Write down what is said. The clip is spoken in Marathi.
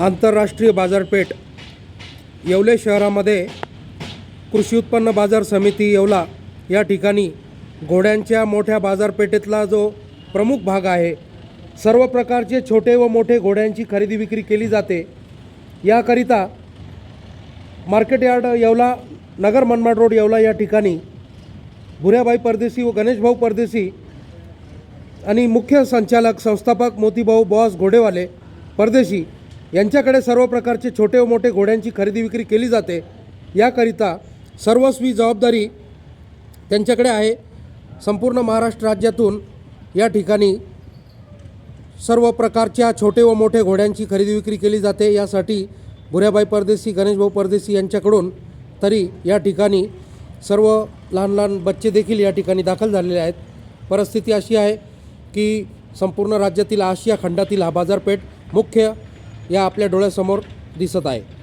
आंतरराष्ट्रीय बाजारपेठ येवले शहरामध्ये कृषी उत्पन्न बाजार समिती येवला या ठिकाणी घोड्यांच्या मोठ्या बाजारपेठेतला जो प्रमुख भाग आहे सर्व प्रकारचे छोटे व मोठे घोड्यांची खरेदी विक्री केली जाते. याकरिता market yard Yeola Nagar Manmad road Yeola या ठिकाणी भुऱ्याबाई परदेशी व गणेशभाऊ परदेशी आणि मुख्य संचालक संस्थापक मोतीभाऊ बॉस घोडेवाले परदेशी यांच्याकडे सर्व प्रकारचे छोटे व मोठे घोड्यांची खरेदी विक्री केली जाते. याकरिता सर्वस्वी जबाबदारी त्यांच्याकडे आहे. संपूर्ण महाराष्ट्र राज्यातून या ठिकाणी सर्व प्रकारच्या छोटे व मोठे घोड्यांची खरेदी विक्री केली जाते. यासाठी भुऱ्याबाई परदेशी गणेशभाऊ परदेशी यांच्याकडून तरी या ठिकाणी सर्व लहान लहान बच्चे देखील या ठिकाणी दाखल झालेले आहेत. परिस्थिती अशी आहे की संपूर्ण राज्यातील आशिया खंडातील हा बाजारपेठ मुख्य या आपल्या डोळ्यासमोर दिसत आहे.